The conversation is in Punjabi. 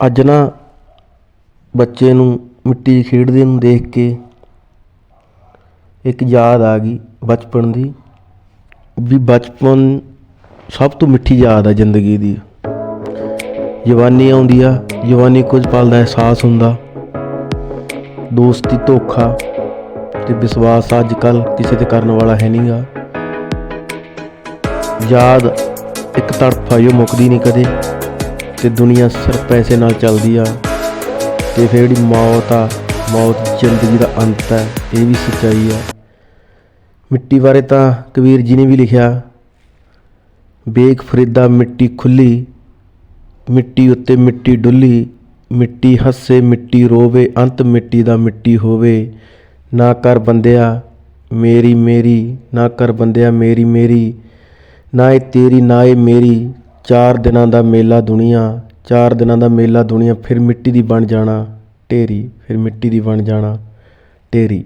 ਅੱਜ ਨਾ ਬੱਚੇ ਨੂੰ ਮਿੱਟੀ 'ਚ ਖੇਡਦੇ ਨੂੰ ਦੇਖ ਕੇ ਇੱਕ ਯਾਦ ਆ ਗਈ ਬਚਪਨ ਦੀ, ਵੀ ਬਚਪਨ ਸਭ ਤੋਂ ਮਿੱਠੀ ਯਾਦ ਆ ਜ਼ਿੰਦਗੀ ਦੀ। ਜਵਾਨੀ ਆਉਂਦੀ ਆ, ਜਵਾਨੀ ਕੁਝ ਪਲ ਦਾ ਅਹਿਸਾਸ ਹੁੰਦਾ। ਦੋਸਤੀ ਧੋਖਾ ਤੇ ਵਿਸ਼ਵਾਸ ਅੱਜ ਕੱਲ ਕਿਸੇ ਤੇ ਕਰਨ ਵਾਲਾ ਹੈ ਨਹੀਂਗਾ ਯਾਦ ਇੱਕ ਤੜਫਾ ਜੋ ਮੁੱਕਦੀ ਨਹੀਂ ਕਦੇ। ਤੇ ਦੁਨੀਆ ਸਿਰਫ ਪੈਸੇ ਨਾਲ ਚੱਲਦੀ ਆ। ਤੇ ਫਿਰ ਜਿਹੜੀ ਮੌਤ ਆ, ਮੌਤ ਜ਼ਿੰਦਗੀ ਦਾ ਅੰਤ ਹੈ ਇਹ ਵੀ ਸੱਚਾਈ ਆ। ਮਿੱਟੀ ਬਾਰੇ ਤਾਂ ਕਬੀਰ ਜੀ ਨੇ ਵੀ ਲਿਖਿਆ ਵੇਖ ਫਰੀਦਾ ਮਿੱਟੀ ਖੁੱਲੀ, ਮਿੱਟੀ ਉੱਤੇ ਮਿੱਟੀ ਡੁੱਲੀ, ਮਿੱਟੀ ਹੱਸੇ, ਮਿੱਟੀ ਰੋਵੇ, ਅੰਤ ਮਿੱਟੀ ਦਾ ਮਿੱਟੀ ਹੋਵੇ। ਨਾ ਕਰ ਬੰਦਿਆ ਮੇਰੀ ਮੇਰੀ, ਨਾ ਕਰ ਬੰਦਿਆ ਮੇਰੀ ਮੇਰੀ, ਨਾ ਇਹ ਤੇਰੀ, ਨਾ ਇਹ ਮੇਰੀ। ਚਾਰ ਦਿਨਾਂ ਦਾ ਮੇਲਾ ਦੁਨੀਆ, ਚਾਰ ਦਿਨਾਂ ਦਾ ਮੇਲਾ ਦੁਨੀਆ, ਫਿਰ ਮਿੱਟੀ ਦੀ ਬਣ ਜਾਣਾ, ਢੇਰੀ, ਫਿਰ ਮਿੱਟੀ ਦੀ ਬਣ ਜਾਣਾ, ਢੇਰੀ।